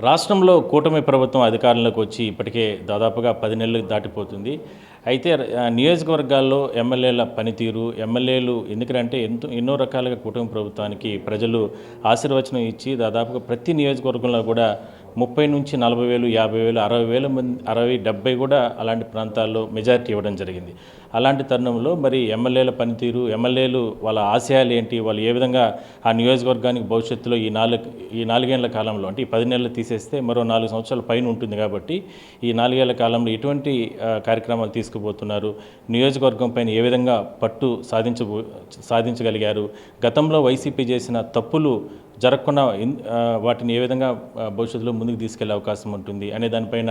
రాష్ట్రంలో కూటమి ప్రభుత్వం అధికారంలోకి వచ్చి ఇప్పటికే దాదాపుగా పది నెలలు దాటిపోతుంది. అయితే ఆ, నియోజకవర్గాల్లో ఎమ్మెల్యేల పనితీరు ఎమ్మెల్యేలు ఎందుకంటే ఎంతో ఎన్నో రకాలుగా కూటమి ప్రభుత్వానికి ప్రజలు ఆశీర్వచనం ఇచ్చి దాదాపుగా ప్రతి నియోజకవర్గంలో కూడా ముప్పై నుంచి నలభై వేలు యాభై వేలు అరవై వేల మంది అరవై డెబ్బై కూడా అలాంటి ప్రాంతాల్లో మెజారిటీ ఇవ్వడం జరిగింది. అలాంటి తరుణంలో మరి ఎమ్మెల్యేల పనితీరు ఎమ్మెల్యేలు వాళ్ళ ఆశయాలు ఏంటి వాళ్ళు ఏ విధంగా ఆ నియోజకవర్గానికి భవిష్యత్తులో ఈ నాలుగు ఈ నాలుగేళ్ళ కాలంలో అంటే ఈ పది నెలలు తీసేస్తే మరో నాలుగు సంవత్సరాల పైన ఉంటుంది కాబట్టి ఈ నాలుగేళ్ళ కాలంలో ఎటువంటి కార్యక్రమాలు తీసుకుపోతున్నారు? నియోజకవర్గం పైన ఏ విధంగా పట్టు సాధించబో సాధించగలిగారు? గతంలో వైసీపీ చేసిన తప్పులు జరగకుండా వాటిని ఏ విధంగా భవిష్యత్తులో ముందుకు తీసుకెళ్ళే అవకాశం ఉంటుంది అనే దానిపైన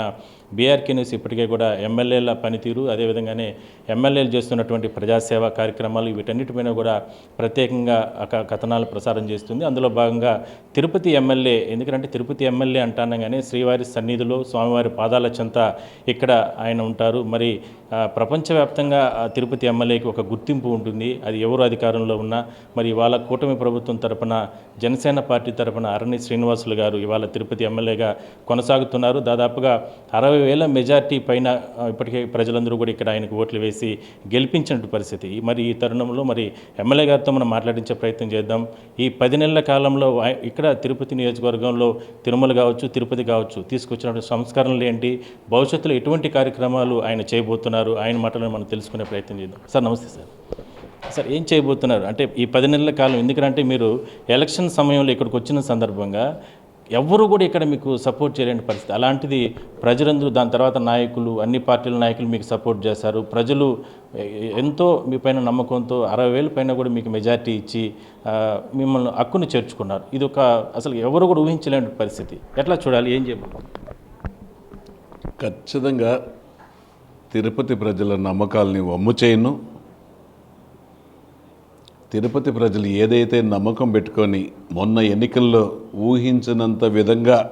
బీఆర్కే న్యూస్ ఇప్పటికే కూడా ఎమ్మెల్యేల పనితీరు అదేవిధంగానే ఎమ్మెల్యేలు చేస్తున్నటువంటి ప్రజాసేవ కార్యక్రమాలు వీటన్నిటిపైన కూడా ప్రత్యేకంగా ఒక కథనాలు ప్రసారం చేస్తుంది. అందులో భాగంగా తిరుపతి ఎమ్మెల్యే ఎందుకంటే తిరుపతి ఎమ్మెల్యే అంటానగానే శ్రీవారి సన్నిధిలో స్వామివారి పాదాల చెంత ఇక్కడ ఆయన ఉంటారు. మరి ప్రపంచవ్యాప్తంగా తిరుపతి ఎమ్మెల్యేకి ఒక గుర్తింపు ఉంటుంది. అది ఎవరు అధికారంలో ఉన్నా మరి వాళ్ళ కూటమి ప్రభుత్వం తరపున జనసేన పార్టీ తరపున అరణి శ్రీనివాసులు గారు ఇవాళ తిరుపతి ఎమ్మెల్యేగా కొనసాగుతున్నారు. దాదాపుగా అరవై వేల మెజార్టీ పైన ఇప్పటికే ప్రజలందరూ కూడా ఇక్కడ ఆయనకు ఓట్లు వేసి గెలిపించినటువంటి పరిస్థితి. మరి ఈ తరుణంలో మరి ఎమ్మెల్యే గారితో మనం మాట్లాడించే ప్రయత్నం చేద్దాం. ఈ పది నెలల కాలంలో ఇక్కడ తిరుపతి నియోజకవర్గంలో తిరుమల కావచ్చు తిరుపతి కావచ్చు తీసుకొచ్చినటువంటి సంస్కరణలు ఏంటి? భవిష్యత్తులో ఎటువంటి కార్యక్రమాలు ఆయన చేయబోతున్నారు? ఆయన మాటలను మనం తెలుసుకునే ప్రయత్నం చేద్దాం. సార్ నమస్తే సార్. సార్ ఏం చేయబోతున్నారు? అంటే ఈ పది నెలల కాలం ఎందుకంటే మీరు ఎలక్షన్ సమయంలో ఇక్కడికి వచ్చిన సందర్భంగా ఎవరు కూడా ఇక్కడ మీకు సపోర్ట్ చేయలేని పరిస్థితి. అలాంటిది ప్రజలందరూ దాని తర్వాత నాయకులు అన్ని పార్టీల నాయకులు మీకు సపోర్ట్ చేశారు. ప్రజలు ఎంతో మీ పైన నమ్మకంతో అరవై వేల పైన కూడా మీకు మెజారిటీ ఇచ్చి మిమ్మల్ని హక్కును చేర్చుకున్నారు. ఇది ఒక అసలు ఎవరు కూడా ఊహించలేని పరిస్థితి. ఎట్లా చూడాలి? ఏం చేయబోతున్నారు? ఖచ్చితంగా తిరుపతి ప్రజల నమ్మకాలని వమ్ము చేయను. తిరుపతి ప్రజలు ఏదైతే నమ్మకం పెట్టుకొని మొన్న ఎన్నికల్లో ఊహించినంత విధంగా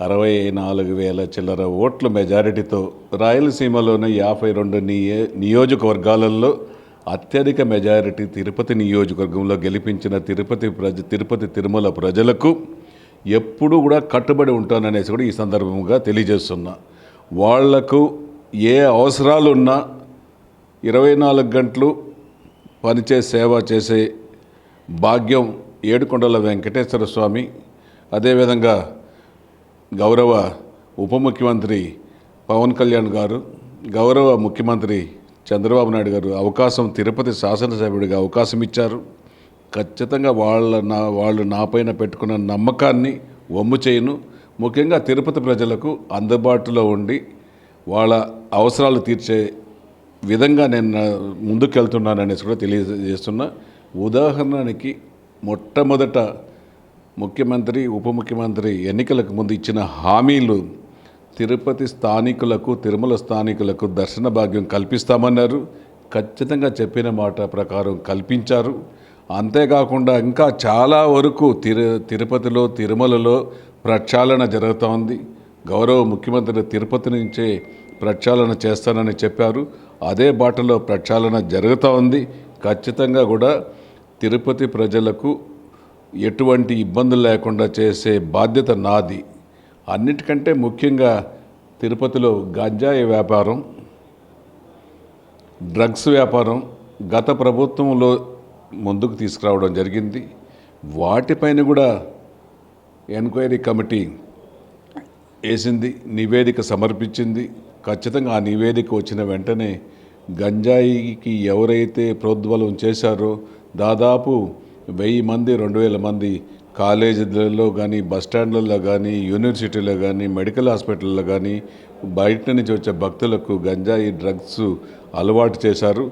అరవై నాలుగు వేల చిల్లర ఓట్ల మెజారిటీతో రాయలసీమలోని యాభై రెండు నియో నియోజకవర్గాలలో అత్యధిక మెజారిటీ తిరుపతి నియోజకవర్గంలో గెలిపించిన తిరుపతి ప్రజ తిరుపతి తిరుమల ప్రజలకు ఎప్పుడూ కూడా కట్టుబడి ఉంటాననేసి కూడా ఈ సందర్భంగా తెలియజేస్తున్నా. వాళ్ళకు ఏ అవసరాలు ఉన్నా ఇరవై నాలుగు గంటలు పనిచే సేవ చేసే భాగ్యం ఏడుకొండల వెంకటేశ్వర స్వామి. అదేవిధంగా గౌరవ ఉప ముఖ్యమంత్రి పవన్ కళ్యాణ్ గారు గౌరవ ముఖ్యమంత్రి చంద్రబాబు నాయుడు గారు అవకాశం తిరుపతి శాసనసభ్యుడిగా అవకాశం ఇచ్చారు ఖచ్చితంగా వాళ్ళ నా వాళ్ళు నాపైన పెట్టుకున్న నమ్మకాన్ని వమ్ము చేయను. ముఖ్యంగా తిరుపతి ప్రజలకు అందుబాటులో ఉండి వాళ్ళ అవసరాలు తీర్చే విధంగా నేను ముందుకు వెళ్తున్నాననేసి కూడా తెలియజేస్తున్నా ఉదాహరణకి మొట్టమొదట ముఖ్యమంత్రి ఉప ముఖ్యమంత్రి ఎన్నికలకు ముందు ఇచ్చిన హామీలు తిరుపతి స్థానికులకు తిరుమల స్థానికులకు దర్శన భాగ్యం కల్పిస్తామన్నారు. ఖచ్చితంగా చెప్పిన మాట ప్రకారం కల్పించారు. అంతేకాకుండా ఇంకా చాలా వరకు తిరు తిరుపతిలో తిరుమలలో ప్రక్షాళన జరుగుతోంది. గౌరవ ముఖ్యమంత్రి తిరుపతి నుంచే ప్రక్షాళన చేస్తానని చెప్పారు. అదే బాటలో ప్రక్షాళన జరుగుతూ ఉంది. ఖచ్చితంగా కూడా తిరుపతి ప్రజలకు ఎటువంటి ఇబ్బందులు లేకుండా చేసే బాధ్యత నాది. అన్నిటికంటే ముఖ్యంగా తిరుపతిలో గంజాయి వ్యాపారం డ్రగ్స్ వ్యాపారం గత ప్రభుత్వంలో ముందుకు తీసుకురావడం జరిగింది. వాటిపైన కూడా ఎంక్వైరీ కమిటీ వేసింది నివేదిక సమర్పించింది. ఖచ్చితంగా ఆ నివేదిక వచ్చిన వెంటనే గంజాయికి ఎవరైతే ప్రోద్బలం చేశారో దాదాపు వెయ్యి మంది రెండు వేల మంది కాలేజీలలో కానీ బస్టాండ్లలో కానీ యూనివర్సిటీలో కానీ మెడికల్ హాస్పిటల్లో కానీ బయట నుంచి వచ్చే భక్తులకు గంజాయి డ్రగ్స్ అలవాటు చేశారు.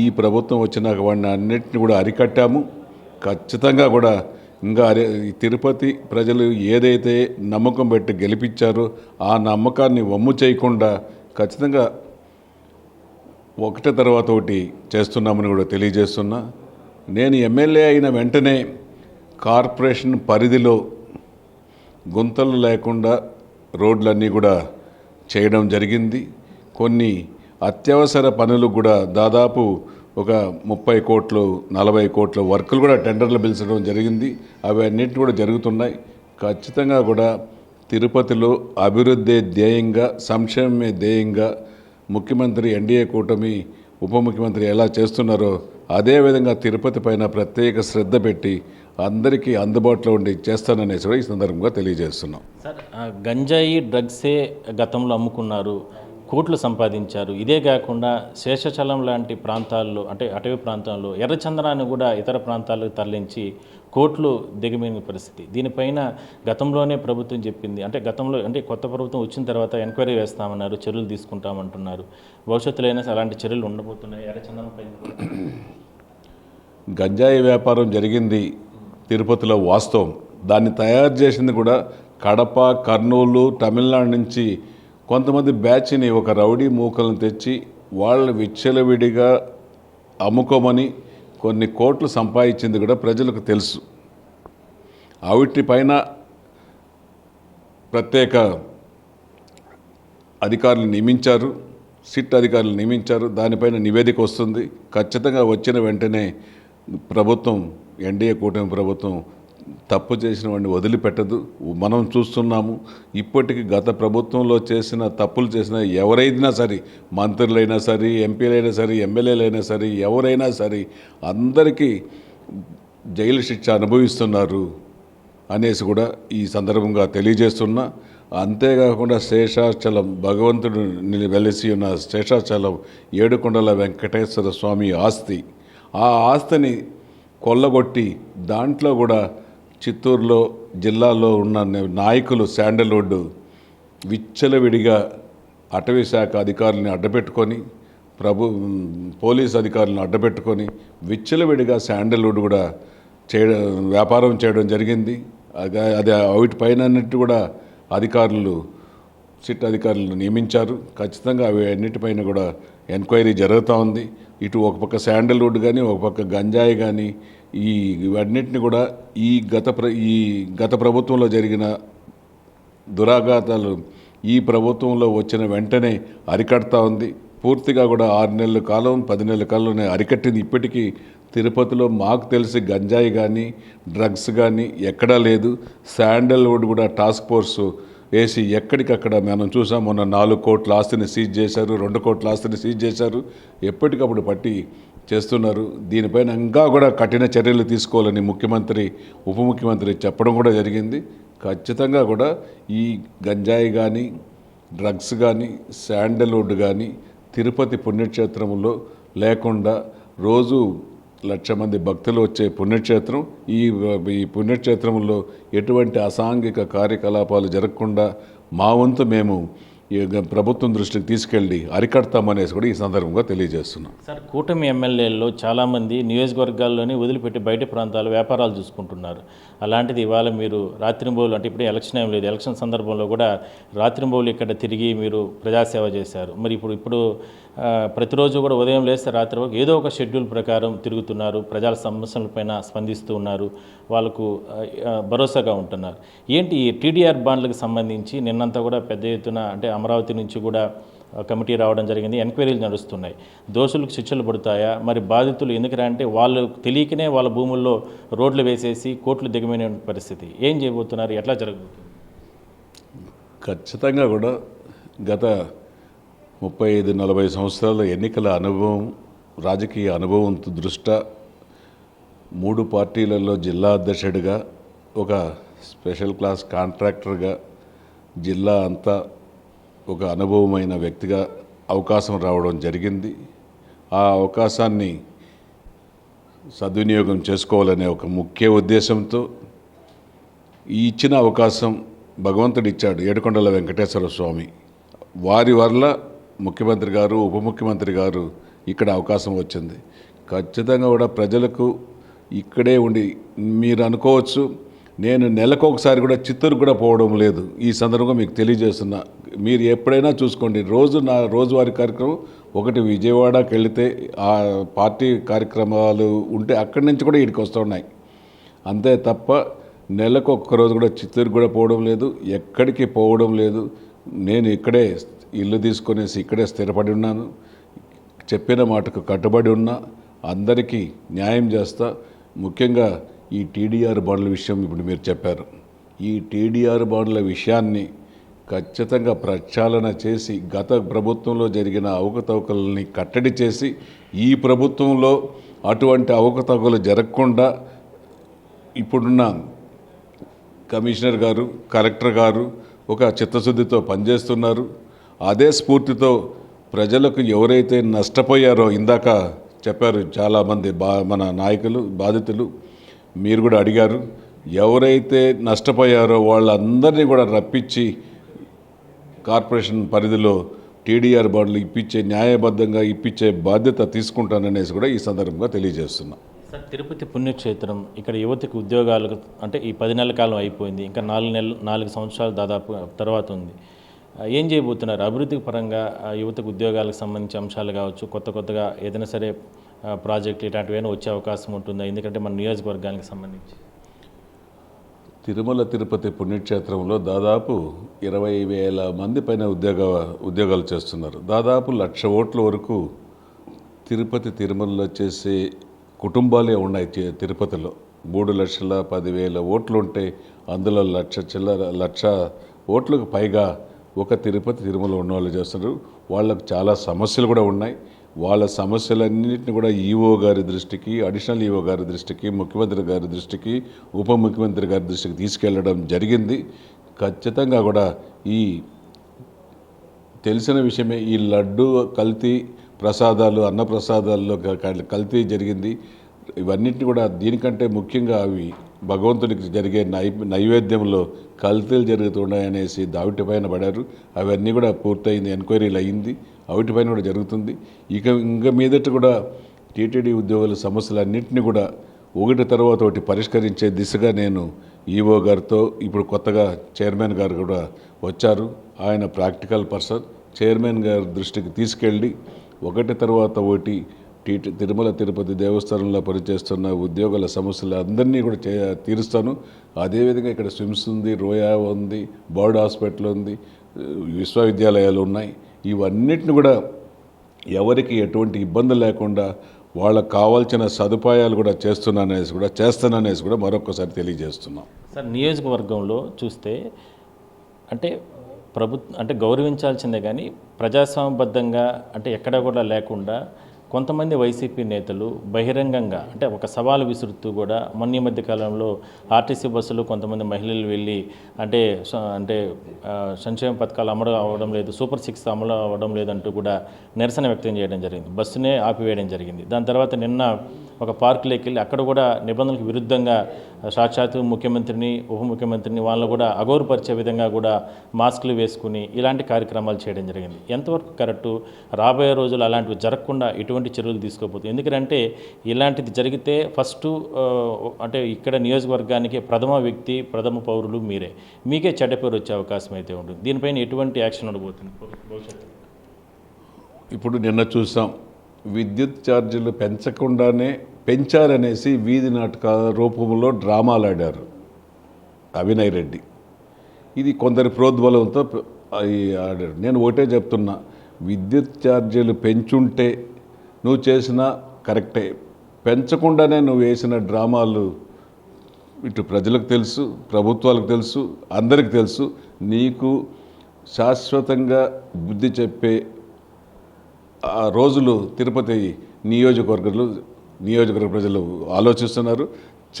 ఈ ప్రభుత్వం వచ్చినాక వాడిని అన్నింటిని కూడా అరికట్టాము. ఖచ్చితంగా కూడా ఇంకా అరే తిరుపతి ప్రజలు ఏదైతే నమ్మకం పెట్టి గెలిపించారో ఆ నమ్మకాన్ని వమ్ము చేయకుండా ఖచ్చితంగా ఒకటి తర్వాత ఒకటి చేస్తున్నామని కూడా తెలియజేస్తున్నా. నేను ఎమ్మెల్యే అయిన వెంటనే కార్పొరేషన్ పరిధిలో గుంతలు లేకుండా రోడ్లన్నీ కూడా చేయడం జరిగింది. కొన్ని అత్యవసర పనులు కూడా దాదాపు ఒక ముప్పై కోట్లు నలభై కోట్ల వర్కులు కూడా టెండర్లు పిలిచడం జరిగింది. అవి అన్నిటి కూడా జరుగుతున్నాయి. ఖచ్చితంగా కూడా తిరుపతిలో అభివృద్ధి ధ్యేయంగా సంక్షేమమే ధ్యేయంగా ముఖ్యమంత్రి ఎన్డీఏ కూటమి ఉప ముఖ్యమంత్రి ఎలా చేస్తున్నారో అదేవిధంగా తిరుపతి పైన ప్రత్యేక శ్రద్ధ పెట్టి అందరికీ అందుబాటులో ఉండి చేస్తాననేసి కూడా ఈ సందర్భంగా తెలియజేస్తున్నాం. సార్ గంజాయి డ్రగ్సే గతంలో అమ్ముకున్నారు. కోట్లు సంపాదించారు. ఇదే కాకుండా శేషచలం లాంటి ప్రాంతాల్లో అంటే అటవీ ప్రాంతాల్లో ఎర్రచందనాన్ని కూడా ఇతర ప్రాంతాలకు తరలించి కోట్లు దిగమింగిన పరిస్థితి. దీనిపైన గతంలోనే ప్రభుత్వం చెప్పింది. అంటే గతంలో అంటే కొత్త ప్రభుత్వం వచ్చిన తర్వాత ఎంక్వైరీ వేస్తామన్నారు చర్యలు తీసుకుంటామంటున్నారు. భవిష్యత్తులో అయినా అలాంటి చర్యలు ఉండబోతున్నాయి ఎర్రచందనం పైన గంజాయి వ్యాపారం జరిగింది తిరుపతిలో వాస్తవం. దాన్ని తయారు చేసింది కూడా కడప కర్నూలు తమిళనాడు నుంచి కొంతమంది బ్యాచ్ని ఒక రౌడీ మూకలను తెచ్చి వాళ్ళ విచ్చలవిడిగా అమ్ముకోమని కొన్ని కోట్లు సంపాదించింది కూడా ప్రజలకు తెలుసు. అవిటి పైన ప్రత్యేక అధికారులు నియమించారు సిట్ అధికారులు నియమించారు. దానిపైన నివేదిక వస్తుంది. ఖచ్చితంగా వచ్చిన వెంటనే ప్రభుత్వం ఎన్డీఏ కూటమి ప్రభుత్వం తప్పు చేసిన వాడిని వదిలిపెట్టదు. మనం చూస్తున్నాము ఇప్పటికి గత ప్రభుత్వంలో చేసిన తప్పులు చేసిన ఎవరైనా సరే మంత్రులైనా సరే ఎంపీలైనా సరే ఎమ్మెల్యేలైనా సరే ఎవరైనా సరే అందరికీ జైలు శిక్ష అనుభవిస్తున్నారు అనేసి కూడా ఈ సందర్భంగా తెలియజేస్తున్నా. అంతేకాకుండా శేషాచలం భగవంతుడు వెలిసి ఉన్న శేషాచలం ఏడుకొండల వెంకటేశ్వర స్వామి ఆస్తి. ఆ ఆస్తిని కొల్లగొట్టి దాంట్లో కూడా చిత్తూరులో జిల్లాలో ఉన్న నాయకులు శాండల్వుడ్ విచ్చలవిడిగా అటవీ శాఖ అధికారులని అడ్డపెట్టుకొని ప్రభు పోలీస్ అధికారులను అడ్డపెట్టుకొని విచ్చలవిడిగా శాండల్వుడ్ కూడా చేయడం వ్యాపారం చేయడం జరిగింది. అది వాటిపైన కూడా అధికారులు సిట్ అధికారులను నియమించారు. ఖచ్చితంగా అవి అన్నిటిపైన కూడా ఎంక్వైరీ జరుగుతూ ఉంది. ఇటు ఒక పక్క శాండల్వుడ్ కానీ ఒక పక్క గంజాయి కానీ ఈ ఇవన్నిటిని కూడా ఈ గత ప్ర ఈ గత ప్రభుత్వంలో జరిగిన దురాఘాతాలు ఈ ప్రభుత్వంలో వచ్చిన వెంటనే అరికడతా ఉంది. పూర్తిగా కూడా ఆరు నెలల కాలం పది నెలల కాలంలోనే అరికట్టింది. ఇప్పటికీ తిరుపతిలో మాకు తెలిసి గంజాయి కానీ డ్రగ్స్ కానీ ఎక్కడా లేదు. శాండల్వుడ్ కూడా టాస్క్ ఫోర్సు వేసి ఎక్కడికక్కడ మనం చూసాం మొన్న నాలుగు కోట్ల ఆస్తిని సీజ్ చేశారు రెండు కోట్ల ఆస్తిని సీజ్ చేశారు. ఎప్పటికప్పుడు పట్టి చేస్తున్నారు. దీనిపైన ఇంకా కూడా కఠిన చర్యలు తీసుకోవాలని ముఖ్యమంత్రి ఉప ముఖ్యమంత్రి చెప్పడం కూడా జరిగింది. ఖచ్చితంగా కూడా ఈ గంజాయి కానీ డ్రగ్స్ కానీ శాండల్వుడ్ కానీ తిరుపతి పుణ్యక్షేత్రంలో లేకుండా రోజు లక్ష మంది భక్తులు వచ్చే పుణ్యక్షేత్రం. ఈ ఈ పుణ్యక్షేత్రంలో ఎటువంటి అసాంఘిక కార్యకలాపాలు జరగకుండా మా వంతు మేము ఈ ప్రభుత్వం దృష్టికి తీసుకెళ్ళి అరికడతామనేసి కూడా ఈ సందర్భంగా తెలియజేస్తున్నాం. సార్ కూటమి ఎమ్మెల్యేల్లో చాలామంది నియోజకవర్గాల్లోనే వదిలిపెట్టి బయట ప్రాంతాలు వ్యాపారాలు చూసుకుంటున్నారు. అలాంటిది ఇవాళ మీరు రాత్రింబోలు అంటే ఇప్పుడు ఎలక్షన్ ఏం లేదు. ఎలక్షన్ సందర్భంలో కూడా రాత్రింబోలు ఇక్కడ తిరిగి మీరు ప్రజాసేవ చేశారు. మరి ఇప్పుడు ఇప్పుడు ప్రతిరోజు కూడా ఉదయం లేస్తే రాత్రి వరకు ఏదో ఒక షెడ్యూల్ ప్రకారం తిరుగుతున్నారు ప్రజల సమస్యలపైన స్పందిస్తూ ఉన్నారు వాళ్ళకు భరోసాగా ఉంటున్నారు. ఏంటి ఈ టీడీఆర్ బాండ్లకు సంబంధించి నిన్నంతా కూడా పెద్ద ఎత్తున అంటే అమరావతి నుంచి కూడా కమిటీ రావడం జరిగింది ఎంక్వైరీలు నడుస్తున్నాయి. దోషులకు శిక్షలు పడతాయా? మరి బాధితులు ఎందుకు అంటే వాళ్ళు తెలియకనే వాళ్ళ భూముల్లో రోడ్లు వేసేసి కోట్లు దిగమైన పరిస్థితి. ఏం చేయబోతున్నారు? ఎట్లా జరగబోతుంది? ఖచ్చితంగా కూడా గత ముప్పై ఐదు నలభై సంవత్సరాల ఎన్నికల అనుభవం రాజకీయ అనుభవం దృష్ట్యా మూడు పార్టీలలో జిల్లా అధ్యక్షుడిగా ఒక స్పెషల్ క్లాస్ కాంట్రాక్టర్గా జిల్లా అంతా ఒక అనుభవమైన వ్యక్తిగా అవకాశం రావడం జరిగింది. ఆ అవకాశాన్ని సద్వినియోగం చేసుకోవాలనే ఒక ముఖ్య ఉద్దేశంతో ఈ ఇచ్చిన అవకాశం భగవంతుడు ఇచ్చాడు ఏడుకొండల వెంకటేశ్వర స్వామి. వారి వల్ల ముఖ్యమంత్రి గారు ఉప ముఖ్యమంత్రి గారు ఇక్కడ అవకాశం వచ్చింది. ఖచ్చితంగా కూడా ప్రజలకు ఇక్కడే ఉండి మీరు అనుకోవచ్చు నేను నెలకు ఒకసారి కూడా చిత్తూరు కూడా పోవడం లేదు. ఈ సందర్భంగా మీకు తెలియజేస్తున్నా. మీరు ఎప్పుడైనా చూసుకోండి రోజు నా రోజువారీ కార్యక్రమం ఒకటి విజయవాడకి వెళితే ఆ పార్టీ కార్యక్రమాలు ఉంటే అక్కడి నుంచి కూడా ఇక్కడికి వస్తున్నాయి అంతే తప్ప నెలకు ఒక్కరోజు కూడా చిత్తూరు కూడా పోవడం లేదు ఎక్కడికి పోవడం లేదు. నేను ఇక్కడే ఇల్లు తీసుకొనేసి ఇక్కడే స్థిరపడి ఉన్నాను. చెప్పిన మాటకు కట్టుబడి ఉన్నా అందరికీ న్యాయం చేస్తా. ముఖ్యంగా ఈ టీడీఆర్ బాండ్ల విషయం ఇప్పుడు మీరు చెప్పారు. ఈ టీడీఆర్ బాండ్ల విషయాన్ని ఖచ్చితంగా ప్రక్షాళన చేసి గత ప్రభుత్వంలో జరిగిన అవకతవకలని కట్టడి చేసి ఈ ప్రభుత్వంలో అటువంటి అవకతవకలు జరగకుండా ఇప్పుడున్న కమిషనర్ గారు కలెక్టర్ గారు ఒక చిత్తశుద్ధితో పనిచేస్తున్నారు. అదే స్ఫూర్తితో ప్రజలకు ఎవరైతే నష్టపోయారో ఇందాక చెప్పారు చాలామంది బా మన నాయకులు బాధితులు మీరు కూడా అడిగారు ఎవరైతే నష్టపోయారో వాళ్ళందరినీ కూడా రప్పించి కార్పొరేషన్ పరిధిలో టీడీఆర్ బాండ్లు ఇప్పించే న్యాయబద్ధంగా ఇప్పించే బాధ్యత తీసుకుంటాననేసి కూడా ఈ సందర్భంగా తెలియజేస్తున్నా. సార్ తిరుపతి పుణ్యక్షేత్రం ఇక్కడ యువతకు ఉద్యోగాలకు అంటే ఈ పది నెలల కాలం అయిపోయింది ఇంకా నాలుగు నెలలు నాలుగు సంవత్సరాలు దాదాపు తర్వాత ఉంది. ఏం చేయబోతున్నారు? అభివృద్ధి పరంగా యువతకు ఉద్యోగాలకు సంబంధించి అంశాలు కావచ్చు కొత్త కొత్తగా ఏదైనా సరే ప్రాజెక్టులు ఇలాంటివైనా వచ్చే అవకాశం ఉంటుందా? ఎందుకంటే మన నియోజకవర్గానికి సంబంధించి. తిరుమల తిరుపతి పుణ్యక్షేత్రంలో దాదాపు ఇరవై వేల మంది పైన ఉద్యోగ ఉద్యోగాలు చేస్తున్నారు. దాదాపు లక్ష ఓట్ల వరకు తిరుపతి తిరుమలలో చేసే కుటుంబాలే ఉన్నాయి తి- తిరుపతిలో. మూడు లక్షల పదివేల ఓట్లు ఉంటే అందులో లక్ష చిల్లర లక్ష ఓట్లకు పైగా ఒక తిరుపతి తిరుమల ఉన్న వాళ్ళు చేస్తున్నారు. వాళ్ళకు చాలా సమస్యలు కూడా ఉన్నాయి. వాళ్ళ సమస్యలన్నింటిని కూడా ఈఓ గారి దృష్టికి అడిషనల్ ఈఓ గారి దృష్టికి ముఖ్యమంత్రి గారి దృష్టికి ఉప ముఖ్యమంత్రి గారి దృష్టికి తీసుకెళ్ళడం జరిగింది. ఖచ్చితంగా కూడా ఈ తెలిసిన విషయమే ఈ లడ్డు కల్తీ ప్రసాదాలు అన్న ప్రసాదాల్లో కల్తీ జరిగింది. ఇవన్నిటిని కూడా దీనికంటే ముఖ్యంగా అవి భగవంతునికి జరిగే నై నైవేద్యంలో కల్తీలు జరుగుతున్నాయనేసి దావిటిపైన పడారు. అవన్నీ కూడా పూర్తయింది ఎంక్వైరీలు అయ్యింది అవిటిపైన కూడా జరుగుతుంది. ఇక ఇంక మీదట కూడా టీటీడీ ఉద్యోగుల సమస్యలన్నింటినీ కూడా ఒకటి తర్వాత ఒకటి పరిష్కరించే దిశగా నేను ఈఓ గారితో ఇప్పుడు కొత్తగా చైర్మన్ గారు కూడా వచ్చారు. ఆయన ప్రాక్టికల్ పర్సన్. చైర్మన్ గారి దృష్టికి తీసుకెళ్ళి ఒకటి తర్వాత ఒకటి టీటీ తిరుమల తిరుపతి దేవస్థానంలో పనిచేస్తున్న ఉద్యోగుల సమస్యలు అందరినీ కూడా చే తీరుస్తాను. అదేవిధంగా ఇక్కడ స్విమ్స్ ఉంది రోయా ఉంది బర్డ్ హాస్పిటల్ ఉంది విశ్వవిద్యాలయాలు ఉన్నాయి. ఇవన్నిటిని కూడా ఎవరికి ఎటువంటి ఇబ్బంది లేకుండా వాళ్ళకు కావాల్సిన సదుపాయాలు కూడా చేస్తున్నాననేసి కూడా చేస్తాననేసి కూడా మరొకసారి తెలియజేస్తున్నాం. సార్ నియోజకవర్గంలో చూస్తే అంటే ప్రభుత్వం అంటే గౌరవించాల్సిందే కానీ ప్రజాస్వామ్యబద్ధంగా అంటే ఎక్కడా కూడా లేకుండా కొంతమంది వైసీపీ నేతలు బహిరంగంగా అంటే ఒక సవాలు విసురుతూ కూడా మొన్న ఈ మధ్య కాలంలో ఆర్టీసీ బస్సులు కొంతమంది మహిళలు వెళ్ళి అంటే అంటే సంక్షేమ పథకాలు అమలు అవ్వడం లేదు సూపర్ సిక్స్ అమలు అవ్వడం లేదంటూ కూడా నిరసన వ్యక్తం చేయడం జరిగింది. బస్సునే ఆపివేయడం జరిగింది. దాని తర్వాత నిన్న ఒక పార్కులోకి వెళ్ళి అక్కడ కూడా నిబంధనలకు విరుద్ధంగా సాక్షాత్తు ముఖ్యమంత్రిని ఉప ముఖ్యమంత్రిని వాళ్ళని కూడా అగౌరపరిచే విధంగా కూడా మాస్కులు వేసుకుని ఇలాంటి కార్యక్రమాలు చేయడం జరిగింది. ఎంతవరకు కరెక్టు? రాబోయే రోజులు అలాంటివి జరగకుండా ఎటువంటి చర్యలు తీసుకోబోతుంది ఎందుకంటే ఇలాంటిది జరిగితే ఫస్ట్ అంటే ఇక్కడ నియోజకవర్గానికి ప్రథమ వ్యక్తి ప్రథమ పౌరులు మీరే. మీకే చెడ్డ పేరు వచ్చే అవకాశం అయితే ఉంటుంది. దీనిపైన ఎటువంటి యాక్షన్ ఉండబోతుంది? ఇప్పుడు నిన్న చూసాం విద్యుత్ ఛార్జీలు పెంచకుండానే పెంచారనేసి వీధి నాటక రూపంలో డ్రామాలు ఆడారు అవినయ్ రెడ్డి. ఇది కొందరి ప్రోద్బలంతో ఆడారు. నేను ఒకటే చెప్తున్నా విద్యుత్ ఛార్జీలు పెంచుంటే నువ్వు చేసిన కరెక్టే. పెంచకుండానే నువ్వు వేసిన డ్రామాలు ఇటు ప్రజలకు తెలుసు ప్రభుత్వాలకు తెలుసు అందరికి తెలుసు. నీకు శాశ్వతంగా బుద్ధి చెప్పే రోజులు తిరుపతి నియోజకవర్గంలో నియోజకవర్గ ప్రజలు ఆలోచిస్తున్నారు.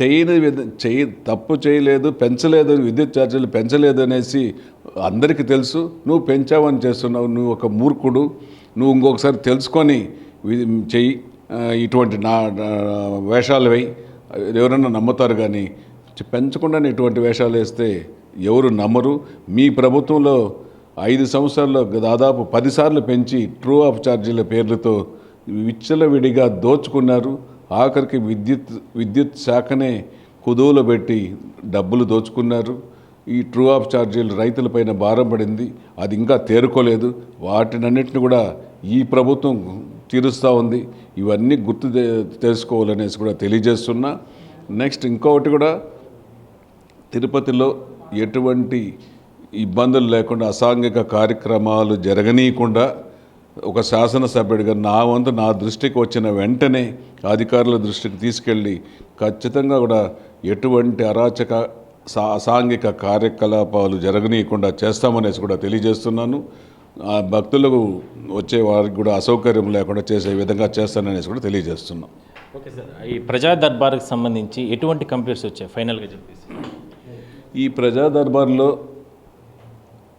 చేయని విధ చేయి తప్పు చేయలేదు పెంచలేదు విద్యుత్ ఛార్జీలు పెంచలేదు అనేసి అందరికీ తెలుసు. నువ్వు పెంచావని చేస్తున్నావు నువ్వు ఒక మూర్ఖుడు. నువ్వు ఇంకొకసారి తెలుసుకొని చెయ్యి. ఇటువంటి నా వేషాలు వేయి. ఎవరన్నా నమ్ముతారు కానీ పెంచకుండానే ఇటువంటి వేషాలు వేస్తే ఎవరు నమ్మరు. మీ ప్రభుత్వంలో ఐదు సంవత్సరాల్లో దాదాపు పదిసార్లు పెంచి ట్రూ ఆఫ్ ఛార్జీల పేర్లతో విచ్చలవిడిగా దోచుకున్నారు. ఆఖరికి విద్యుత్ విద్యుత్ శాఖనే కుదువులో పెట్టి డబ్బులు దోచుకున్నారు. ఈ ట్రూ ఆఫ్ ఛార్జీలు రైతులపైన భారం పడింది. అది ఇంకా తేరుకోలేదు. వాటినన్నిటిని కూడా ఈ ప్రభుత్వం తీరుస్తూ ఉంది. ఇవన్నీ గుర్తు తెలుసుకోవాలనేసి కూడా తెలియజేస్తున్నా. నెక్స్ట్ ఇంకొకటి కూడా తిరుపతిలో ఎటువంటి ఇబ్బందులు లేకుండా అసాంఘిక కార్యక్రమాలు జరగనీయకుండా ఒక శాసనసభ్యుడిగా నా వంతు నా దృష్టికి వచ్చిన వెంటనే అధికారుల దృష్టికి తీసుకెళ్ళి ఖచ్చితంగా కూడా ఎటువంటి అరాచక సా అసాంఘిక కార్యకలాపాలు జరగనీయకుండా చేస్తామనేసి కూడా తెలియజేస్తున్నాను. ఆ భక్తులకు వచ్చే వారికి కూడా అసౌకర్యం లేకుండా చేసే విధంగా చేస్తాననేసి కూడా తెలియజేస్తున్నాం. Okay sir. ఈ ప్రజా దర్బార్కి సంబంధించి ఎటువంటి కంప్లైంట్స్ వచ్చాయి? ఫైనల్గా చెప్పేసి. ఈ ప్రజా దర్బార్లో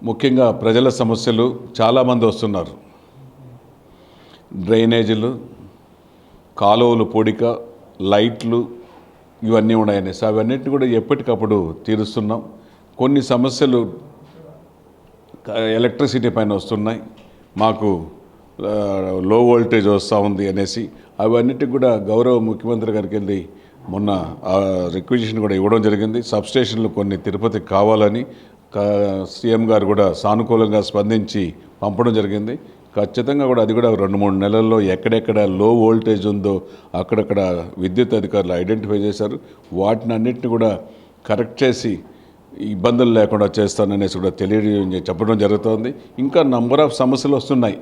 ముఖ్యంగా ప్రజల సమస్యలు చాలామంది వస్తున్నారు. డ్రైనేజీలు కాలువలు పొడిక లైట్లు ఇవన్నీ ఉన్నాయనేసి అవన్నిటిని కూడా ఎప్పటికప్పుడు తీరుస్తున్నాం. కొన్ని సమస్యలు ఎలక్ట్రిసిటీ పైన వస్తున్నాయి. మాకు లో వోల్టేజ్ వస్తూ ఉంది అనేసి. అవన్నిటికి కూడా గౌరవ ముఖ్యమంత్రి గారికి వెళ్ళి మొన్న ఆ కూడా ఇవ్వడం జరిగింది. సబ్స్టేషన్లు కొన్ని తిరుపతికి కావాలని సీఎం గారు కూడా సానుకూలంగా స్పందించి పంపడం జరిగింది. ఖచ్చితంగా కూడా అది కూడా రెండు మూడు నెలల్లో ఎక్కడెక్కడ లో వోల్టేజ్ ఉందో అక్కడక్కడ విద్యుత్ అధికారులు ఐడెంటిఫై చేశారు. వాటిని అన్నింటిని కూడా కరెక్ట్ చేసి ఇబ్బందులు లేకుండా చేస్తాననేసి కూడా తెలియ చెప్పడం జరుగుతోంది. ఇంకా నంబర్ ఆఫ్ సమస్యలు వస్తున్నాయి.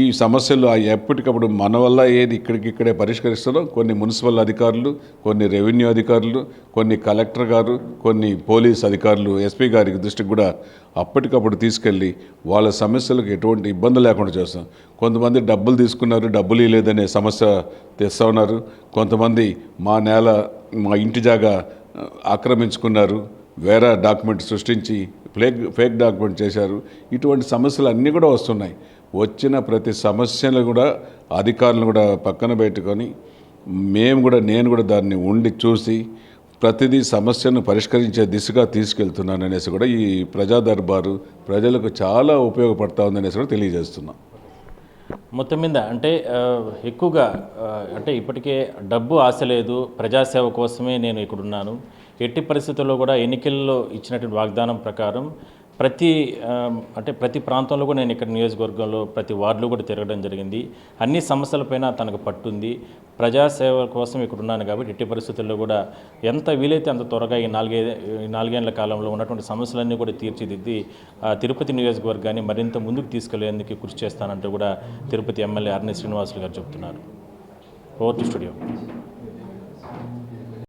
ఈ సమస్యలు ఎప్పటికప్పుడు మన వల్ల ఏది ఇక్కడికిక్కడే పరిష్కరిస్తున్నాం కొన్ని మున్సిపల్ అధికారులు కొన్ని రెవెన్యూ అధికారులు కొన్ని కలెక్టర్ గారు కొన్ని పోలీస్ అధికారులు ఎస్పీ గారికి దృష్టికి కూడా అప్పటికప్పుడు తీసుకెళ్ళి వాళ్ళ సమస్యలకు ఎటువంటి ఇబ్బంది లేకుండా చేస్తాం. కొంతమంది డబ్బులు తీసుకున్నారు డబ్బులు లేదనే సమస్య తెస్తా ఉన్నారు. కొంతమంది మా నేల మా ఇంటి జాగా ఆక్రమించుకున్నారు. వేరే డాక్యుమెంట్ సృష్టించి ఫేక్ ఫేక్ డాక్యుమెంట్ చేశారు. ఇటువంటి సమస్యలు అన్నీ కూడా వస్తున్నాయి. వచ్చిన ప్రతి సమస్యను కూడా అధికారులను కూడా పక్కన పెట్టుకొని మేము కూడా నేను కూడా దాన్ని ఉండి చూసి ప్రతిదీ సమస్యను పరిష్కరించే దిశగా తీసుకెళ్తున్నాను అనేసి కూడా ఈ ప్రజా దర్బారు ప్రజలకు చాలా ఉపయోగపడతా ఉందనేసి కూడా తెలియజేస్తున్నాం. మొత్తం మీద అంటే ఎక్కువగా అంటే ఇప్పటికే డబ్బు ఆశ లేదు ప్రజాసేవ కోసమే నేను ఇక్కడున్నాను. ఎట్టి పరిస్థితుల్లో కూడా ఎన్నికల్లో ఇచ్చినటువంటి వాగ్దానం ప్రకారం ప్రతి అంటే ప్రతి ప్రాంతంలో కూడా నేను ఇక్కడ నియోజకవర్గంలో ప్రతి వార్డులో కూడా తిరగడం జరిగింది. అన్ని సమస్యలపైన తనకు పట్టుంది. ప్రజాసేవ కోసం ఇక్కడ ఉన్నాను కాబట్టి ఎట్టి పరిస్థితుల్లో కూడా ఎంత వీలైతే అంత త్వరగా ఈ నాలుగే ఈ నాలుగేళ్ళ కాలంలో ఉన్నటువంటి సమస్యలన్నీ కూడా తీర్చిదిద్ది ఆ, తిరుపతి నియోజకవర్గాన్ని మరింత ముందుకు తీసుకెళ్ళేందుకు కృషి చేస్తానంటూ కూడా తిరుపతి ఎమ్మెల్యే అర్ని శ్రీనివాసులు గారు చెబుతున్నారు ఓవర్ స్టూడియో.